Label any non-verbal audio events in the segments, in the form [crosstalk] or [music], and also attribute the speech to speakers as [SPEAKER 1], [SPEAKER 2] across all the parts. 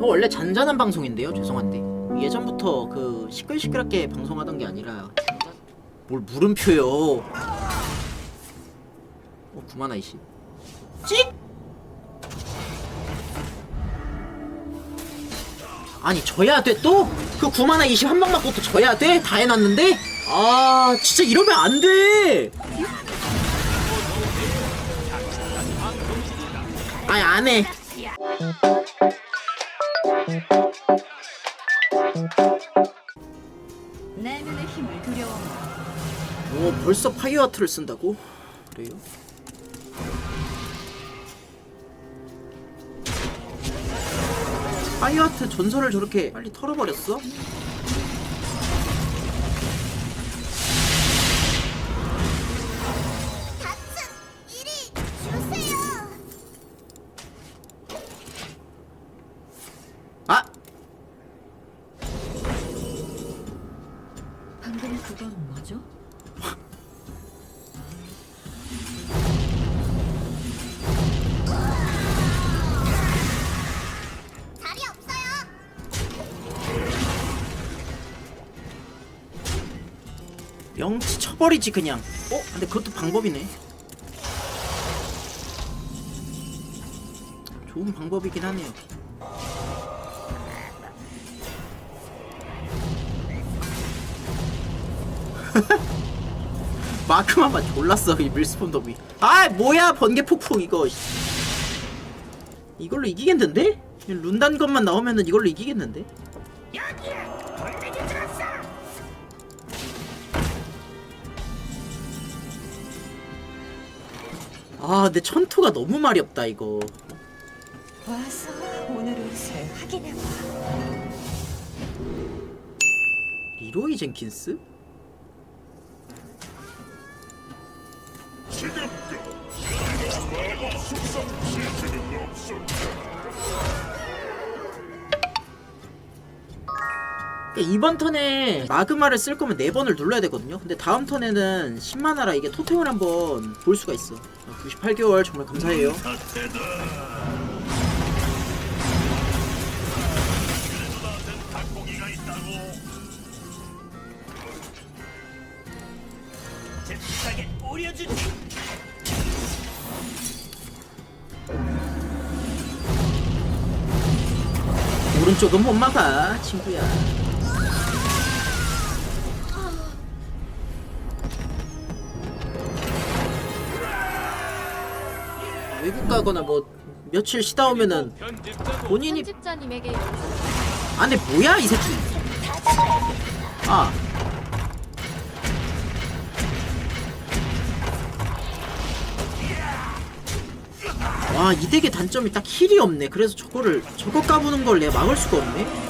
[SPEAKER 1] 저 원래 잔잔한 방송인데요 죄송한데 예전부터 그 시끌시끌하게 방송하던 게 아니라 뭘 물음표요 어 구만아 이씨 찍 아니 져야 돼 또? 그 구만아 20한 방 맞고 또 져야 돼? 다 해놨는데? 아 진짜 이러면 안 돼 아니 안해
[SPEAKER 2] 내면의 힘을 두려워.
[SPEAKER 1] 오 벌써 파이어하트를 쓴다고? 그래요? 파이어하트 전설을 저렇게 빨리 털어버렸어?
[SPEAKER 2] 방금 그건 뭐죠?
[SPEAKER 3] 자리 없어요.
[SPEAKER 1] 명치 쳐버리지 그냥 어? 근데 그것도 방법이네 좋은 방법이긴 하네요 [laughs] 마크만 봐 졸랐어 이 밀스폰 더비 아 뭐야 번개 폭풍 이거 이걸로 이기겠는데? 룬단 것만 나오면은 이걸로 이기겠는데? 아, 내 천토가 너무 말이 없다 이거.
[SPEAKER 2] 와서 오늘 옷을 확인해봐.
[SPEAKER 1] 리로이 젠킨스? 이번 턴에 마그마를 쓸 거면 4번을 눌러야 되거든요. 근데 다음 턴에는 10만화라 이게 토템을 한번 볼 수가 있어. 98개월 정말 감사해요. 오 른쪽은 못 막아, 친구야. 외국 가거나 뭐 며칠 쉬다 오면은 본인이
[SPEAKER 4] 편집자님에게
[SPEAKER 1] 안에 뭐야 이 새끼 아 와, 이 덱의 단점이 딱 힐이 없네. 그래서 저거를, 저거 까부는 걸 내가 막을 수가 없네.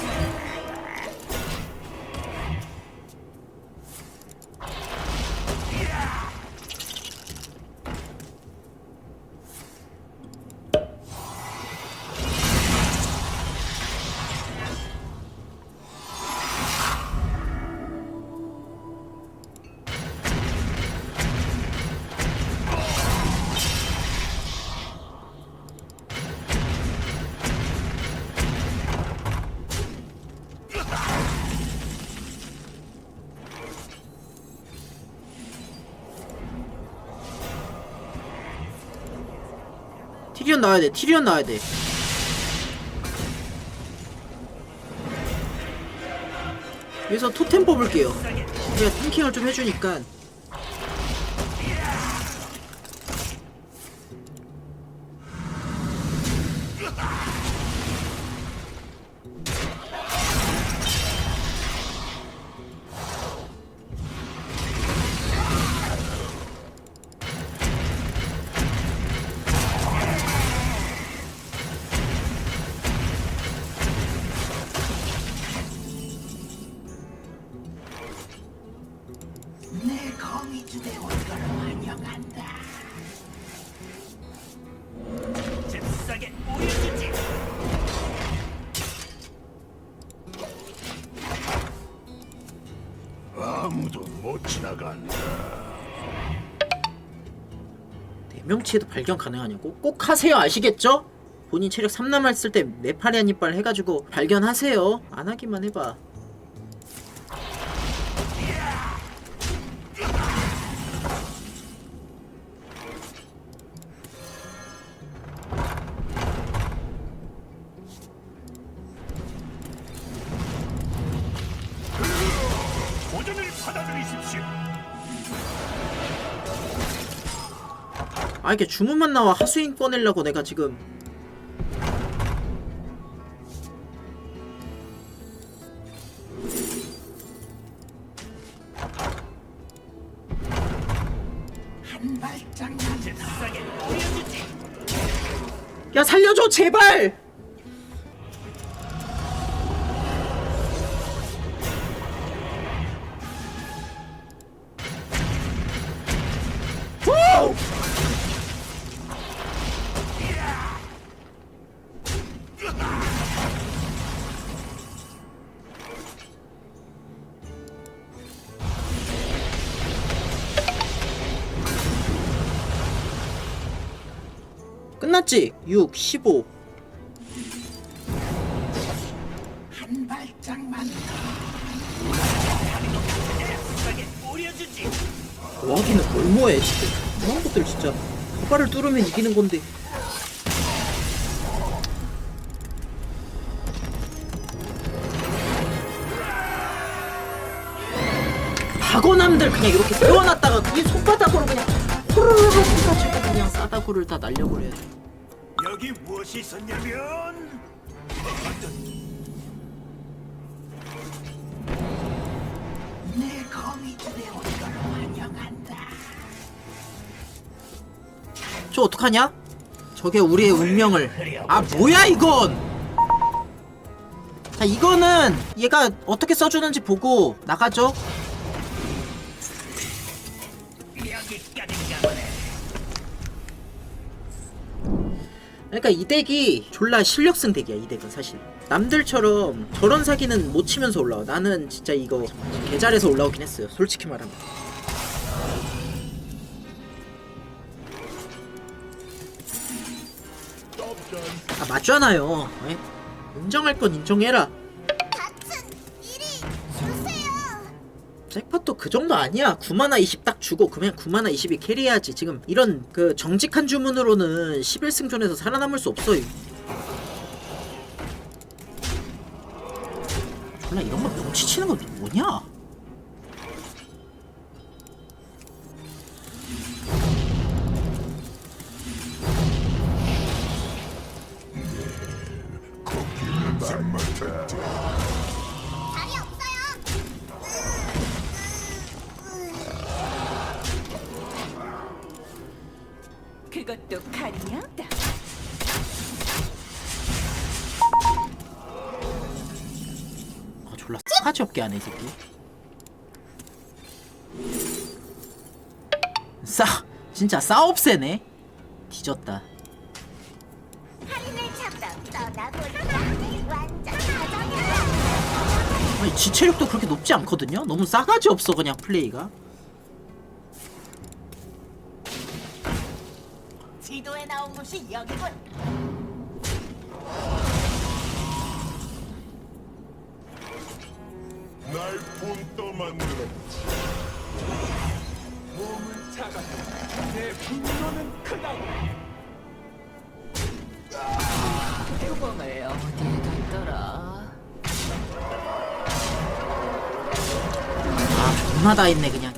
[SPEAKER 1] 티리온 나와야 돼. 티리온 나와야 돼. 여기서 토템 뽑을게요. 제가 탱킹을 좀 해주니까.
[SPEAKER 5] 내 거미줄에 온걸 환영한다. 잽싸게 보여주지. 아무도 못 지나간다.
[SPEAKER 1] 대명치에도 발견 가능하냐고? 꼭 하세요 아시겠죠? 본인 체력 3 남았을 때 네파리안 이빨 해가지고 발견하세요 안 하기만 해봐
[SPEAKER 5] 받아들이십시오.
[SPEAKER 1] 아 이게 주문만 나와 하수인 꺼내려고 내가 지금. 야 살려줘 제발 끝났지? 6, 15
[SPEAKER 5] 한 발짝만 잽싸게 보여주지.
[SPEAKER 1] 와기는 뭘 뭐해 진짜. 이런 것들 진짜. 가발을 뚫으면 이기는 건데. 박어남들 그냥 이렇게 세워놨다가 이 손바닥으로 그냥 호로록 해가지고 그냥 싸다구를 다 날려버려야 돼
[SPEAKER 5] 여기 무엇이 있었냐면 내 거미줄에 온 걸 환영한다.
[SPEAKER 1] 저 어떡하냐? 저게 우리의 운명을 아 뭐야 이건 자 이거는 얘가 어떻게 써주는지 보고 나가죠 그러니까 이 덱이 졸라 실력승 덱이야 이 덱은 사실. 남들처럼 저런 사기는 못 치면서 올라와. 나는 진짜 이거 개잘해서 올라오긴 했어요 솔직히 말하면. 아 맞잖아요. 에? 인정할 건 인정해라 잭팟도 그 정도 아니야. 9만화 20 딱 주고 그냥 9만화 20이 캐리해야지. 지금 이런 그 정직한 주문으로는 11승전에서 살아남을 수 없어 졸라 이런 거 명치 치는 건 뭐냐
[SPEAKER 2] 칼이냐?
[SPEAKER 1] 아 졸라 싸가지 없게 하네 이 새끼 싸 진짜 싸업새네 뒤졌다
[SPEAKER 3] 할인을? 완전.
[SPEAKER 1] 아니 지 체력도 그렇게 높지 않거든요 너무 싸가지 없어 그냥 플레이가
[SPEAKER 3] 지도에 나온 곳이 여기군.
[SPEAKER 5] 날 분떠 만들었지. 몸을 작아서 내 분노는 크다.
[SPEAKER 2] 표범을 어디에 뒀더라?
[SPEAKER 1] 아 존나 다 있네 그냥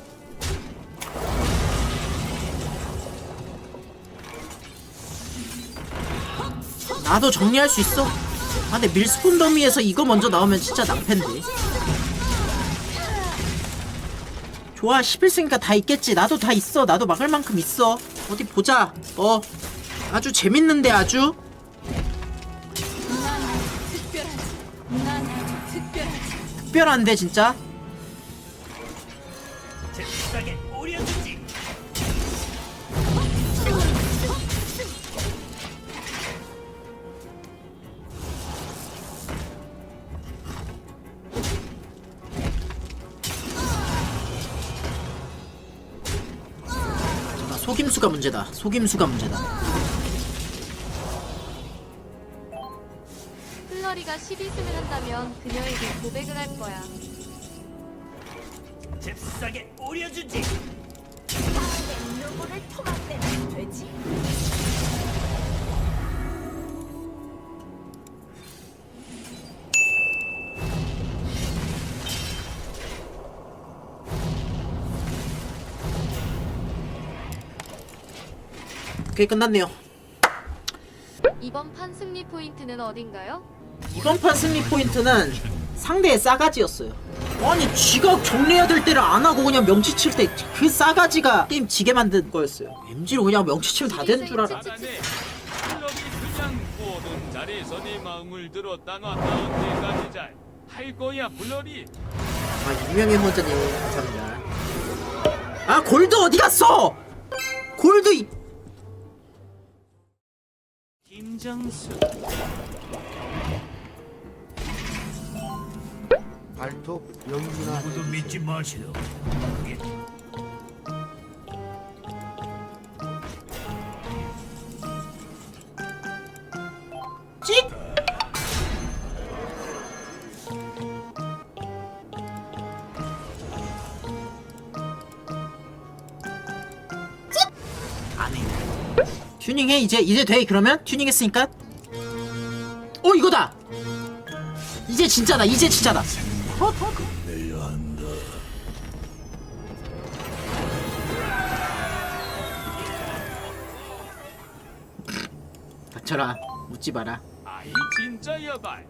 [SPEAKER 1] 나도 정리할 수 있어. 아 근데 밀스폰 더미에서 이거 먼저 나오면 진짜 낭패인데. 좋아 11승이니까 다 있겠지. 나도 다 있어. 나도 막을 만큼 있어. 어디 보자. 어. 아주 재밌는데 아주. 특별한데 진짜 속임수가 문제다. 속임수가 문제다.
[SPEAKER 4] 플러리가 12승을 한다면 그녀에게 고백을 할 거야.
[SPEAKER 5] 잽싸게 오려주지.
[SPEAKER 3] 아, 내 노고를 토막내면 되지.
[SPEAKER 1] 오케이 끝났네요
[SPEAKER 4] 이번 판 승리 포인트는 어딘가요?
[SPEAKER 1] 이번 판 승리 포인트는 상대의 싸가지였어요 아니 쥐가 경례해야 될 때를 안 하고 그냥 명치 칠 때 그 싸가지가 게임 지게 만든 거였어요 MG로 그냥 명치 치면 다 되는 줄 알아
[SPEAKER 6] 잘하네. 클럽이 그냥 모든 자리에서 내 마음을 들었다 놨다 언제까지 잘 할 거야 블러리.
[SPEAKER 1] 아 유명해 혼자님 감사합니다 아 골드 어디 갔어 골드 이...
[SPEAKER 6] 김정수.
[SPEAKER 7] 발톱 연기나
[SPEAKER 5] 누구도 믿지 마시오. 그게
[SPEAKER 1] 튜닝해? 이제 이제 돼? 그러면? 튜닝했으니까? 어 이거다! 이제 진짜다 이제 진짜다. 닥쳐라. 묻지 마라.
[SPEAKER 6] 아이 진짜 여발.